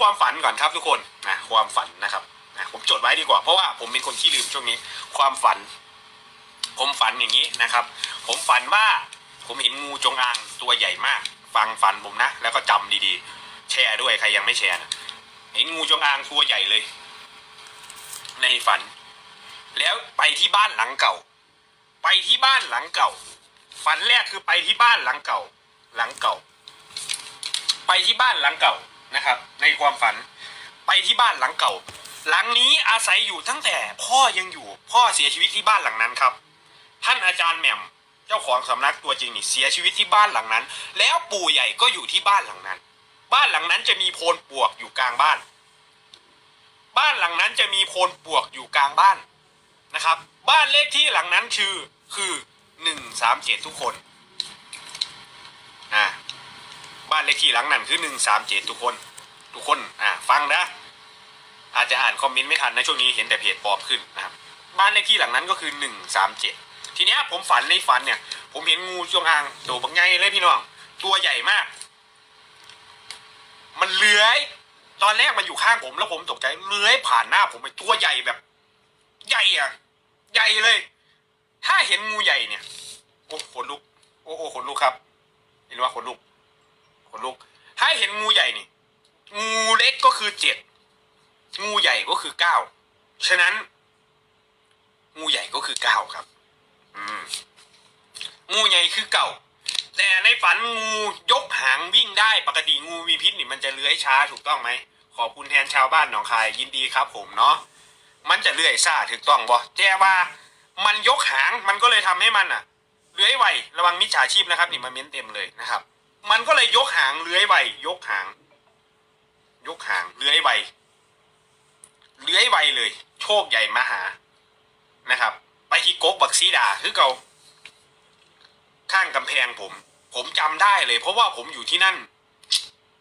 ความฝันก่อนครับทุกคนนะความฝันนะครับนะผมจดไว้ดีกว่าเพราะว่าผมเป็นคนขี้ลืมช่วงนี้ ความฝัน ผมฝันอย่างนี้นะครับ ผมฝันว่าผมเห็นงูจงอางตัวใหญ่มาก ฟังฝันผมนะ แล้วก็จำดีๆ แชร์ด้วยใครยังไม่แชร์นะเห็นงูจงอางตัวใหญ่เลย ในฝัน แล้วไปที่บ้านหลังเก่า ไปที่บ้านหลังเก่า ฝันแรกคือไปที่บ้านหลังเก่า หลังเก่า ไปที่บ้านหลังเก่า นะครับ ในความฝัน ไปที่บ้านหลังเก่า หลังนี้อาศัยอยู่ตั้งแต่พ่อยังอยู่ พ่อเสียชีวิตที่บ้านหลังนั้นครับ ท่านอาจารย์แหม่มเจ้าของสำนักตัวจริงนี่เสียชีวิตที่บ้านหลังนั้น แล้วปู่ใหญ่ก็อยู่ที่บ้านหลังนั้น บ้านหลังนั้นจะมีโพนปวกอยู่กลางบ้าน บ้านหลังนั้นจะมีโพนปวกอยู่กลางบ้านนะครับ บ้านเลขที่หลังนั้นคือคือหนึ่งสามเจ็ดทุกคนอ่าบ้าน เลขที่หลังนั้นคือหนึ่งสามเจ็ดทุกคน ทุกคนอ่าฟังนะ อาจจะอ่านคอมเมนต์ไม่ทันในช่วงนี้เห็นแต่เพจปลอมขึ้นนะครับบ้านเลขที่หลังนั้นก็คือหนึ่งสามเจ็ดทีเนี้ยผมฝันในฝันเนี่ย ผมเห็นงูจงอางตัวบักใหญ่เลยพี่น้อง ตัวใหญ่มาก มันเลื้อย ตอนแรกมันอยู่ข้างผมแล้วผมตกใจเลื้อยผ่านหน้าผมไปตัวใหญ่แบบ ใหญ่อะใหญ่เลย ถ้าเห็นงูใหญ่เนี่ยโอ้ขนลุก โอ้โอ้ขนลุกครับเห็นว่าขนลุก ขนลุกถ้าเห็นงูใหญ่นี่ งูเล็กก็คือเจ็ด งูใหญ่ก็คือเก้า ฉะนั้น งูใหญ่ก็คือเก้าครับ อืม งูใหญ่คือเก่า แต่ในฝันงูยกหางวิ่งได้ปกติงูมีพิษนี่มันจะเลื้อยช้าถูกต้องไหม ขอบคุณแทนชาวบ้านหนองคายยินดีครับ ผมเนาะ มันจะเลื้อยซ่าถูกต้องบ่แต่ว่ามันยกหางมันก็เลยทำให้มันอะเลื้อยไวระวังมิจฉาชีพนะครับนี่มาเม้นเต็มเลยนะครับ มันก็เลยยกหางเลื้อยไวยกหาง ยกหางเลื้อยไวเลื้อยไวเลย โชคใหญ่มหานะครับ ไปที่กกบักซีดาคือเกาข้างกำแพงผม ผมจำได้เลย เพราะว่าผมอยู่ที่นั่น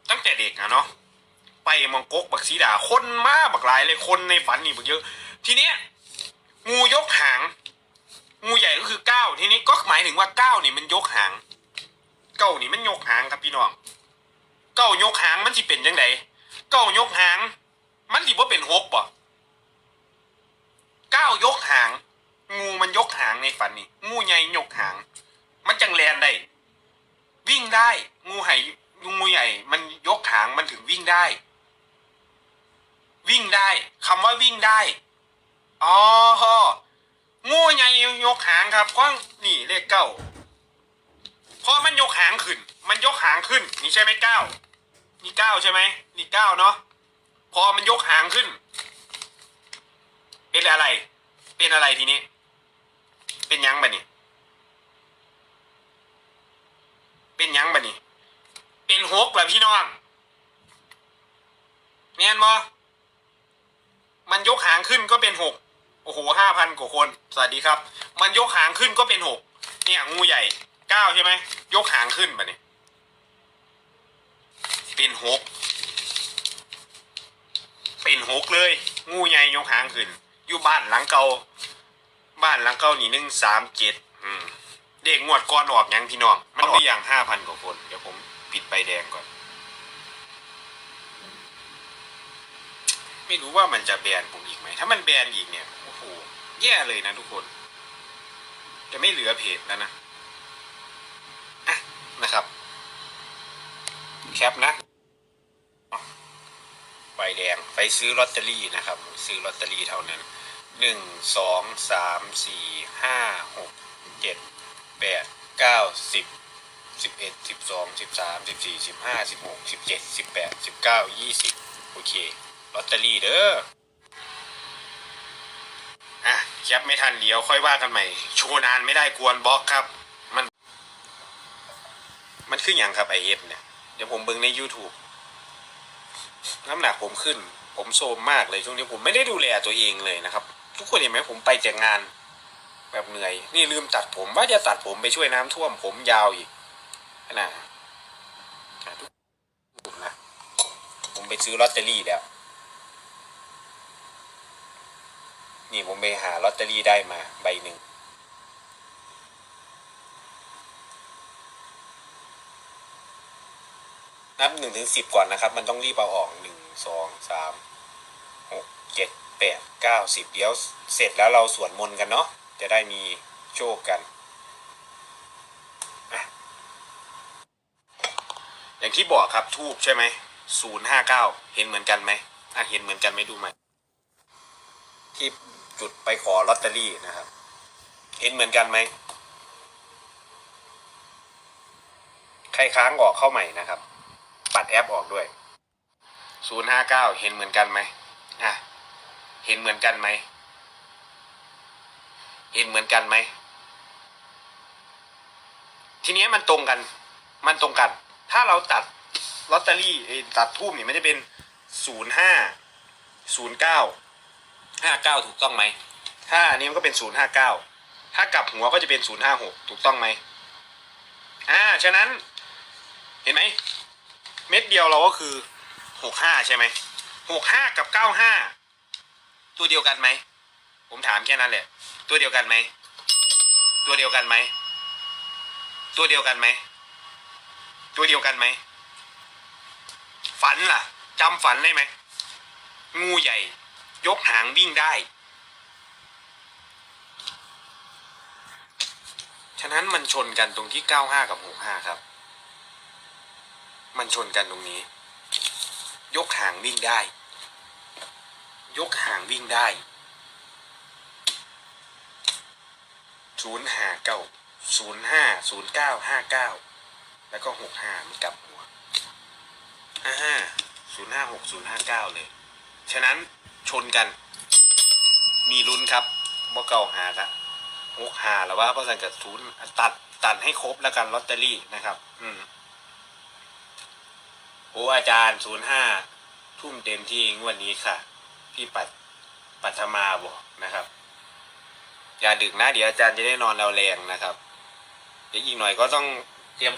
ตั้งแต่เด็กอะเนาะไปมองกกบักซีดา คนมากบักหลายเลยคนในฝันนี่บักเยอะ ทีเนี้ยงูยกหาง งูใหญ่ก็คือเก้าทีนี้ก็หมายถึงว่าเก้านี่มันยกหาง เก้านี่มันยกหางครับพี่น้อง เก้ายกหางมันสิเป็นยังไงเก้ายกหาง มันสิบ่าเป็นหกป่ะเก้ายกหาง งูมันยกหางในฝันนี่งูใหญ่ยกหาง มันจังแลนได้ วิ่งได้งูไห่งูใหญ่ มันยกหางมันถึงวิ่งได้ วิ่งได้คำว่าวิ่งได้อ๋อฮงูใหญ่ยกหางครับก็นี่เลขเก้า ราะมันยกหางขึ้น มันยกหางขึ้น นี่ใช่ไหมเก้านี่เก้าใช่ไหมนี่เก้าเนาะ พอมันยกหางขึ้น เป็นอะไร เป็นอะไรทีนี้ เป็นยังบะนี่ เป็นยังบะนี่ เป็นหกเหรอพี่น้องแม่นบอมันยกหางขึ้นก็เป็นหกโอ้โหห้าพันกว่าคน สวัสดีครับ มันยกหางขึ้นก็เป็นหกเนี่ยงูใหญ่ เก้าใช่ไหม ยกหางขึ้นบะนี่เป็นหกเป็นหกเลย งูใหญ่ยกหางขึ้น อยู่บ้านหลังเก่า บ้านหลังเก่านี่หนึ่งสามเจ็ดเด็กงวดก่อนออกยังพี่น้อง มันมีอย่างห้าพันกว่าคน เดี๋ยวผมปิดใบแดงก่อน ไม่รู้ว่ามันจะแบนผมอีกไหม ถ้ามันแบนอีกเนี่ย โอ้โห แย่เลยนะทุกคน จะไม่เหลือเพจแล้วนะอะนะครับ แคปนะ ใบแดงไปซื้อลอตเตอรี่นะครับ ซื้อลอตเตอรี่เท่านั้นหนึ่งสองสามสี่ห้าหกเจ็ดแปดเก้าสิบสิบเอ็ดสิบสองสิบสามสิบสี่สิบห้าสิบหกสิบเจ็ดสิบแปดสิบเก้ายี่สิบโอเคลอตเตอรี่เด้ออะแคปไม่ทันเดี๋ยวค่อยว่ากันใหม่โชว์นานไม่ได้กวนบล็อกครับ มัน มันขึ้นอย่างครับไอเอฟเนี่ย เดี๋ยวผมเบิ่งใน YouTube น้ำหนักผมขึ้น ผมโซมมากเลยช่วงนี้ผมไม่ได้ดูแลตัวเองเลยนะครับ ทุกคนเห็นไหมผมไปแต่งงาน แบบเหนื่อย นี่ลืมตัดผมว่าจะตัดผมไปช่วยน้ำท่วม ผมยาวอีกนะอะทุกคนนะผมไปซื้อลอตเตอรี่แล้ว นี่ผมไปหาลอตเตอรี่ได้มาใบหนึ่ง นับหนึ่งถึงสิบก่อนนะครับ มันต้องรีบเอาออกหนึ่งสองสามหกเจ็ดแปดเก้าสิบเดี๋ยวเสร็จแล้วเราสวดมนต์กันเนาะจะได้มีโชคกัน อย่างที่บอกครับทูบใช่ไหมศูนย์ห้าเก้าเห็นเหมือนกันไหมอะเห็นเหมือนกันไหมดูไหมที่จุดไปขอลอตเตอรี่นะครับ เห็นเหมือนกันไหมใครค้างออกเข้าใหม่นะครับ ปัดแอปออกด้วยศูนย์ห้าเก้าเห็นเหมือนกันไหมอะเห็นเหมือนกันไหม เห็นเหมือนกันไหม ทีนี้มันตรงกัน มันตรงกัน ถ้าเราตัดลอตเตอรี่ตัดทูบเนี่ยมันจะเป็นศูนย์ห้าศูนย์เก้าห้าเก้าถูกต้องไหม ถ้าอันนี้มันก็เป็นศูนย์ห้าเก้าถ้ากลับหัวก็จะเป็นศูนย์ห้าหกถูกต้องไหมอ่า ฉะนั้น เห็นไหม เม็ดเดียวเราก็คือหกห้าใช่ไหมหกห้ากับเก้าห้าตัวเดียวกันไหม ผมถามแค่นั้นแหละ ตัวเดียวกันไหม ตัวเดียวกันไหม ตัวเดียวกันไหม ตัวเดียวกันไหม ฝันล่ะจำฝันได้ไหม งูใหญ่ ยกหางวิ่งได้ ฉะนั้นมันชนกันตรงที่เก้าห้ากับหกห้าครับ มันชนกันตรงนี้ ยกหางวิ่งได้ ยกหางวิ่งได้ศูนย์ห้าเก้าศูนย์ห้าศูนย์เก้าห้าเก้าแล้วก็หกห้ามันกลับหัวห้าห้าศูนย์ห้าหกศูนย์ห้าเก้าเลย ฉะนั้นชนกัน มีลุ้นครับบ่เก่าหาละหกหาแล้วว่าเพราะสันกับศูนย์ตัดตัดให้ครบแล้วกันลอตเตอรี่นะครับ อืม อ้อาจารย์ศูนย์ห้าทุ่มเต็มที่งวดนี้ค่ะ พี่ปัดปัทมาบอกนะครับ อย่าดึกนะ เดี๋ยวอาจารย์จะได้นอนเราแรงนะครับ เดี๋ยวอีกหน่อยก็ต้องเตรียม